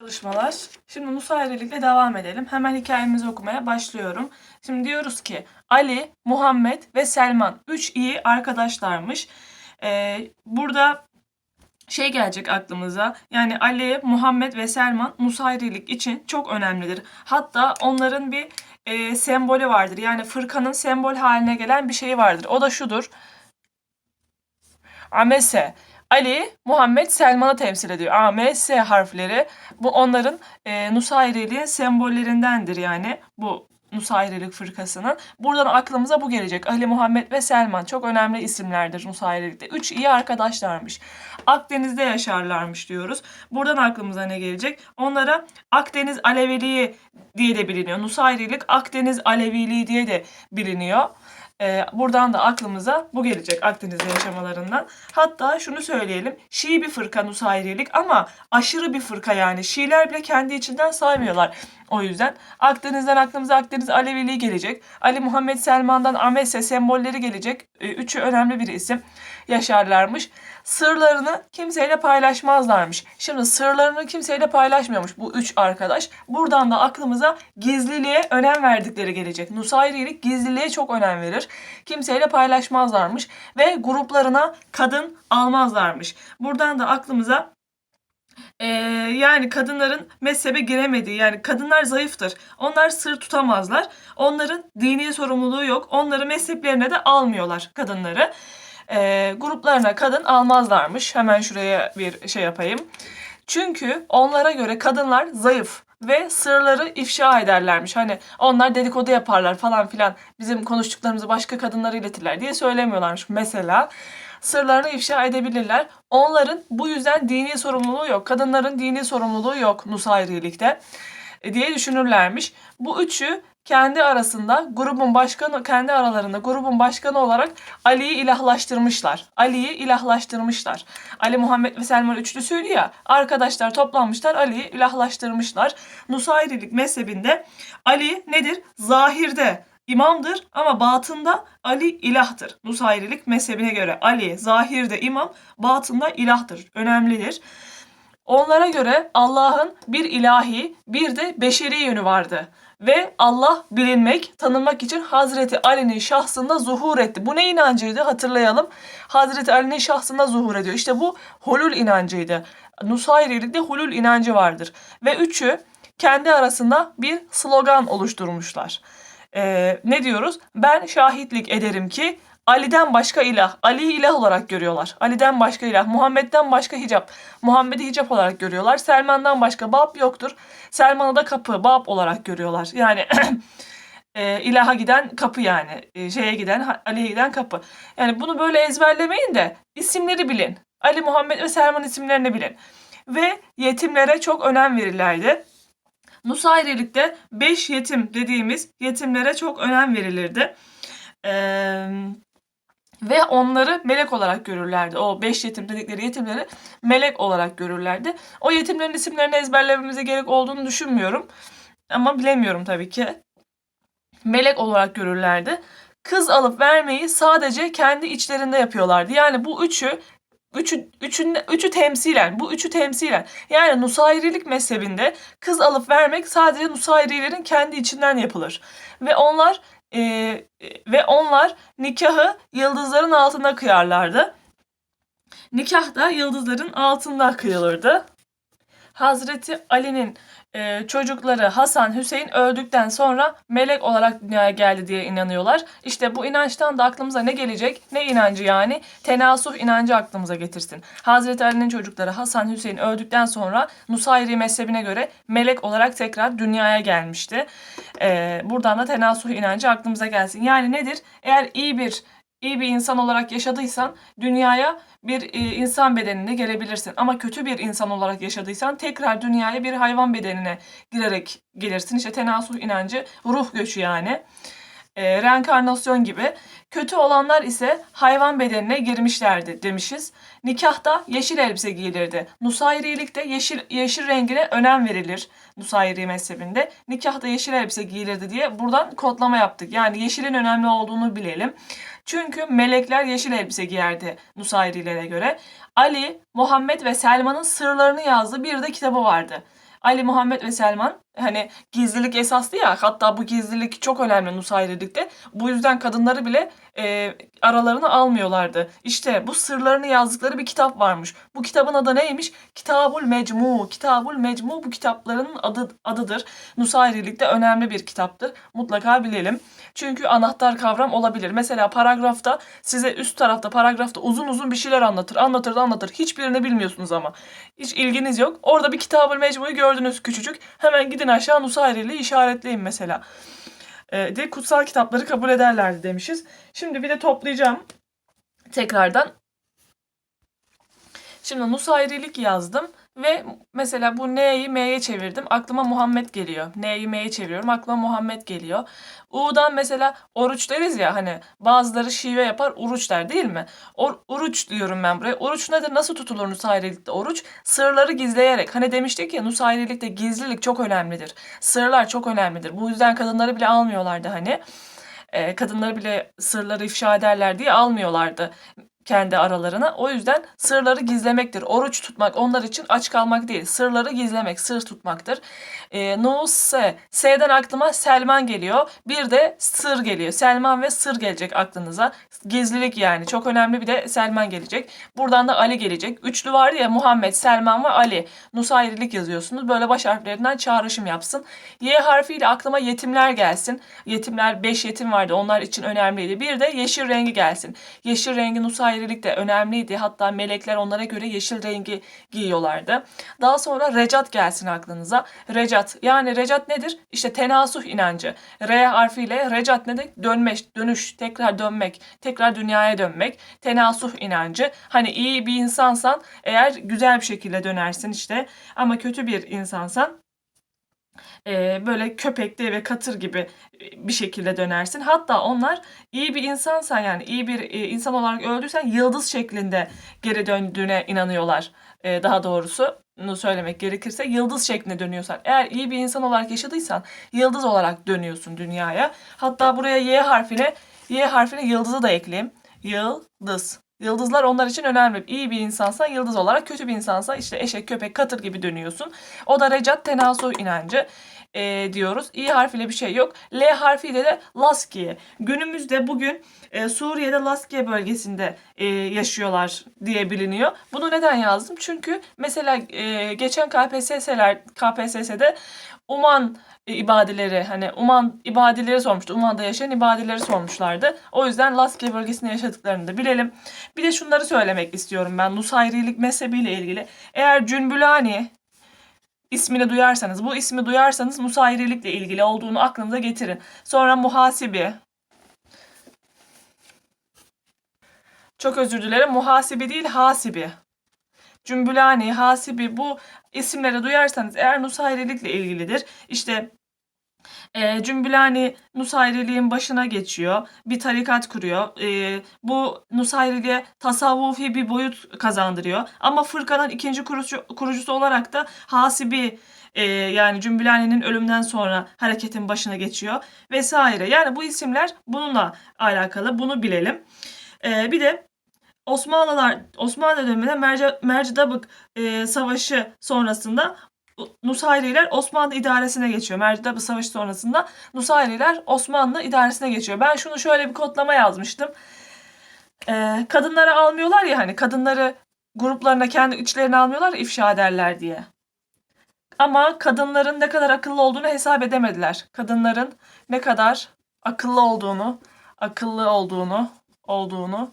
Çalışmalar. Şimdi Nusayrilikle devam edelim. Hemen hikayemizi okumaya başlıyorum. Şimdi diyoruz ki Ali, Muhammed ve Selman üç iyi arkadaşlarmış. Ee, burada şey gelecek aklımıza. Yani Ali, Muhammed ve Selman Nusayrilik için çok önemlidir. Hatta onların bir e, sembolü vardır. Yani fırkanın sembol haline gelen bir şey vardır. O da şudur. Amese. Ali, Muhammed, Selman'ı temsil ediyor. A, M, S harfleri bu onların e, Nusayriliğin sembollerindendir yani bu Nusayrilik fırkasının. Buradan aklımıza bu gelecek. Ali, Muhammed ve Selman çok önemli isimlerdir Nusayrilikte. Üç iyi arkadaşlarmış. Akdeniz'de yaşarlarmış diyoruz. Buradan aklımıza ne gelecek? Onlara Akdeniz Aleviliği diye de biliniyor. Nusayrilik Akdeniz Aleviliği diye de biliniyor. Ee, buradan da aklımıza bu gelecek Akdeniz'de yaşamalarından. Hatta şunu söyleyelim. Şii bir fırka Nusayrilik ama aşırı bir fırka yani. Şiiler bile kendi içinden saymıyorlar. O yüzden Akdeniz'den aklımıza Akdeniz Aleviliği gelecek. Ali Muhammed Selman'dan Amese sembolleri gelecek. Ee, üçü önemli bir isim yaşarlarmış. Sırlarını kimseyle paylaşmazlarmış. Şimdi sırlarını kimseyle paylaşmıyormuş bu üç arkadaş. Buradan da aklımıza gizliliğe önem verdikleri gelecek. Nusayrilik gizliliğe çok önem verir. Kimseyle paylaşmazlarmış ve gruplarına kadın almazlarmış. Buradan da aklımıza ee, yani kadınların mezhebe giremediği yani kadınlar zayıftır. Onlar sır tutamazlar. Onların dini sorumluluğu yok. Onları mezheplerine de almıyorlar kadınları. Ee, gruplarına kadın almazlarmış. Hemen şuraya bir şey yapayım. Çünkü onlara göre kadınlar zayıf ve sırları ifşa ederlermiş. Hani onlar dedikodu yaparlar falan filan. Bizim konuştuklarımızı başka kadınlara iletirler diye söylemiyorlarmış. Mesela sırlarını ifşa edebilirler. Onların bu yüzden dini sorumluluğu yok. Kadınların dini sorumluluğu yok Nusayrilikte e, diye düşünürlermiş. Bu üçü kendi arasında grubun başkanı kendi aralarında grubun başkanı olarak Ali'yi ilahlaştırmışlar. Ali'yi ilahlaştırmışlar. Ali Muhammed ve Selman üçlüsüydü ya. Arkadaşlar toplanmışlar Ali'yi ilahlaştırmışlar. Nusayrilik mezhebinde Ali nedir? Zahirde imamdır ama batında Ali ilahtır. Nusayrilik mezhebine göre Ali zahirde imam, batında ilahtır. Önemlidir. Onlara göre Allah'ın bir ilahi, bir de beşeri yönü vardı. Ve Allah bilinmek, tanınmak için Hazreti Ali'nin şahsında zuhur etti. Bu ne inancıydı hatırlayalım. Hazreti Ali'nin şahsında zuhur ediyor. İşte bu hulul inancıydı. Nusayrilikte hulul inancı vardır. Ve üçü kendi arasında bir slogan oluşturmuşlar. Ee, ne diyoruz? Ben şahitlik ederim ki Ali'den başka ilah. Ali'yi ilah olarak görüyorlar. Ali'den başka ilah. Muhammed'den başka hicap. Muhammed'i hicap olarak görüyorlar. Selman'dan başka bab yoktur. Selman'ı da kapı, bab olarak görüyorlar. Yani e, ilaha giden kapı yani. E, şeye giden, Ali'ye giden kapı. Yani bunu böyle ezberlemeyin de isimleri bilin. Ali, Muhammed ve Selman isimlerini bilin. Ve yetimlere çok önem verirlerdi. Nusayrilikte 5 yetim dediğimiz yetimlere çok önem verilirdi. Eee ve onları melek olarak görürlerdi. O beş yetim dedikleri yetimleri melek olarak görürlerdi. O yetimlerin isimlerini ezberlememize gerek olduğunu düşünmüyorum. Ama bilemiyorum tabii ki. Melek olarak görürlerdi. Kız alıp vermeyi sadece kendi içlerinde yapıyorlardı. Yani bu üçü Üçü, üçün, üçü temsilen, bu üçü temsilen. Yani Nusayrilik mezhebinde kız alıp vermek sadece Nusayrilerin kendi içinden yapılır. Ve onlar e, ve onlar nikahı yıldızların altında kıyarlardı. Nikah da yıldızların altında kıyılırdı. Hazreti Ali'nin e, çocukları Hasan Hüseyin öldükten sonra melek olarak dünyaya geldi diye inanıyorlar. İşte bu inançtan da aklımıza ne gelecek? Ne inancı yani? Tenasuh inancı aklımıza getirsin. Hazreti Ali'nin çocukları Hasan Hüseyin öldükten sonra Nusayri mezhebine göre melek olarak tekrar dünyaya gelmişti. E, buradan da tenasuh inancı aklımıza gelsin. Yani nedir? Eğer iyi bir iyi bir insan olarak yaşadıysan dünyaya bir e, insan bedenine gelebilirsin. Ama kötü bir insan olarak yaşadıysan tekrar dünyaya bir hayvan bedenine girerek gelirsin. İşte tenasuh inancı, ruh göçü yani. E, reenkarnasyon gibi. Kötü olanlar ise hayvan bedenine girmişlerdi demişiz. Nikahta yeşil elbise giyilirdi. Nusayrilikte yeşil, yeşil rengine önem verilir. Nusayri mezhebinde. Nikahta yeşil elbise giyilirdi diye buradan kodlama yaptık. Yani yeşilin önemli olduğunu bilelim. Çünkü melekler yeşil elbise giyerdi Nusayrilere göre. Ali, Muhammed ve Selman'ın sırlarını yazdığı bir de kitabı vardı. Ali, Muhammed ve Selman hani gizlilik esaslı ya hatta bu gizlilik çok önemli Nusayrilikte. Bu yüzden kadınları bile e, aralarına almıyorlardı. İşte bu sırlarını yazdıkları bir kitap varmış. Bu kitabın adı neymiş? Kitabul Mecmu. Kitabul Mecmu bu kitapların adı, adıdır. Nusayrilikte önemli bir kitaptır. Mutlaka bilelim. Çünkü anahtar kavram olabilir. Mesela paragrafta size üst tarafta paragrafta uzun uzun bir şeyler anlatır. Anlatır da anlatır. Hiçbirini bilmiyorsunuz ama. Hiç ilginiz yok. Orada bir Kitabul Mecmu'yu gördünüz küçücük. Hemen gidin aşağı Nusayriliği işaretleyin mesela. Ee, de kutsal kitapları kabul ederlerdi demişiz. Şimdi bir de toplayacağım. Tekrardan. Şimdi Nusayrilik yazdım. Ve mesela bu N'yi M'ye çevirdim. Aklıma Muhammed geliyor. N'yi M'ye çeviriyorum. Aklıma Muhammed geliyor. U'dan mesela oruç deriz ya hani bazıları şive yapar uruç der değil mi? Or, uruç diyorum ben buraya. Oruç nedir? Nasıl tutulur Nusayrilikte oruç? Sırları gizleyerek. Hani demiştik ya Nusayrilikte gizlilik çok önemlidir. Sırlar çok önemlidir. Bu yüzden kadınları bile almıyorlardı hani. Ee, kadınları bile sırları ifşa ederler diye almıyorlardı kendi aralarına. O yüzden sırları gizlemektir. Oruç tutmak onlar için aç kalmak değil. Sırları gizlemek, sır tutmaktır. E, Nus S. S'den aklıma Selman geliyor. Bir de sır geliyor. Selman ve sır gelecek aklınıza. Gizlilik yani. Çok önemli bir de Selman gelecek. Buradan da Ali gelecek. Üçlü vardı ya Muhammed, Selman ve Ali. Nusayrilik yazıyorsunuz. Böyle baş harflerinden çağrışım yapsın. Y harfiyle aklıma yetimler gelsin. Yetimler 5 yetim vardı. Onlar için önemliydi. Bir de yeşil rengi gelsin. Yeşil rengi Nusayrilik de önemliydi. Hatta melekler onlara göre yeşil rengi giyiyorlardı. Daha sonra recat gelsin aklınıza. Recat yani recat nedir? İşte tenasuh inancı. R harfiyle recat nedir? Dönmek, dönüş, tekrar dönmek, tekrar dünyaya dönmek. Tenasuh inancı. Hani iyi bir insansan eğer güzel bir şekilde dönersin işte. Ama kötü bir insansan e, böyle köpekli ve katır gibi bir şekilde dönersin. Hatta onlar iyi bir insansan yani iyi bir e, insan olarak öldüysen yıldız şeklinde geri döndüğüne inanıyorlar. E, daha doğrusu söylemek gerekirse yıldız şeklinde dönüyorsan. Eğer iyi bir insan olarak yaşadıysan yıldız olarak dönüyorsun dünyaya. Hatta buraya Y harfine Y harfine yıldızı da ekleyeyim. Yıldız. Yıldızlar onlar için önemli. İyi bir insansan yıldız olarak, kötü bir insansa işte eşek, köpek, katır gibi dönüyorsun. O da recat tenasuh inancı e, diyoruz. İ harfiyle bir şey yok. L harfiyle de Laskiye. Günümüzde bugün e, Suriye'de Laskiye bölgesinde e, yaşıyorlar diye biliniyor. Bunu neden yazdım? Çünkü mesela e, geçen KPSS'ler KPSS'de Uman ibadeleri hani Uman ibadeleri sormuştu. Uman'da yaşayan ibadeleri sormuşlardı. O yüzden Laskiye bölgesinde yaşadıklarını da bilelim. Bir de şunları söylemek istiyorum ben Nusayrilik mezhebiyle ilgili. Eğer Cünbülani ismini duyarsanız, bu ismi duyarsanız Nusayrilikle ilgili olduğunu aklınıza getirin. Sonra muhasibi. Çok özür dilerim. Muhasibi değil, hasibi. Cümbülani, hasibi bu isimleri duyarsanız eğer Nusayrilikle ilgilidir. İşte e, Cümbülani Nusayriliğin başına geçiyor. Bir tarikat kuruyor. E, bu Nusayriliğe tasavvufi bir boyut kazandırıyor. Ama fırkanın ikinci kurucu, kurucusu olarak da Hasibi e, yani Cümbülani'nin ölümden sonra hareketin başına geçiyor vesaire. Yani bu isimler bununla alakalı. Bunu bilelim. E, bir de Osmanlılar Osmanlı döneminde Merci, Mercidabık e, Savaşı sonrasında Nusayriler Osmanlı idaresine geçiyor. Mercidabı Savaşı sonrasında Nusayriler Osmanlı idaresine geçiyor. Ben şunu şöyle bir kodlama yazmıştım. Ee, kadınları almıyorlar ya hani kadınları gruplarına kendi içlerine almıyorlar ifşa ederler diye. Ama kadınların ne kadar akıllı olduğunu hesap edemediler. Kadınların ne kadar akıllı olduğunu, akıllı olduğunu, olduğunu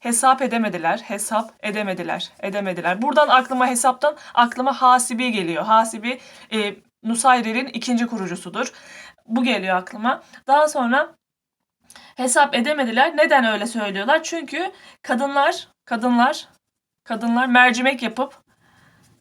hesap edemediler, hesap edemediler, edemediler. Buradan aklıma hesaptan aklıma Hasibi geliyor. Hasibi e, Nusayri'nin ikinci kurucusudur. Bu geliyor aklıma. Daha sonra hesap edemediler. Neden öyle söylüyorlar? Çünkü kadınlar, kadınlar, kadınlar mercimek yapıp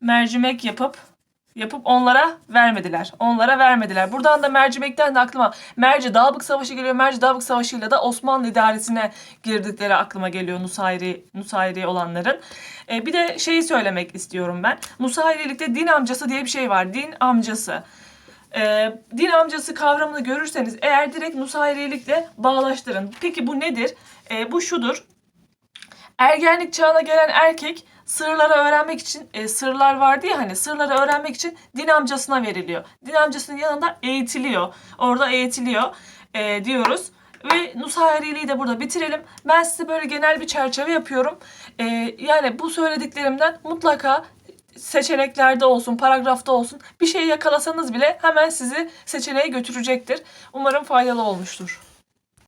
mercimek yapıp yapıp onlara vermediler. Onlara vermediler. Buradan da mercimekten de aklıma Merci Dağbık Savaşı geliyor. Merci Dağbık Savaşı'yla da Osmanlı idaresine girdikleri aklıma geliyor Nusayri, Nusayri olanların. Ee, bir de şeyi söylemek istiyorum ben. Nusayrilikte din amcası diye bir şey var. Din amcası. Ee, din amcası kavramını görürseniz eğer direkt Nusayrilikle bağlaştırın. Peki bu nedir? Ee, bu şudur. Ergenlik çağına gelen erkek sırları öğrenmek için e, sırlar vardı ya hani sırları öğrenmek için din amcasına veriliyor. Din amcasının yanında eğitiliyor. Orada eğitiliyor e, diyoruz. Ve Nusayriliği de burada bitirelim. Ben size böyle genel bir çerçeve yapıyorum. E, yani bu söylediklerimden mutlaka seçeneklerde olsun, paragrafta olsun bir şey yakalasanız bile hemen sizi seçeneğe götürecektir. Umarım faydalı olmuştur.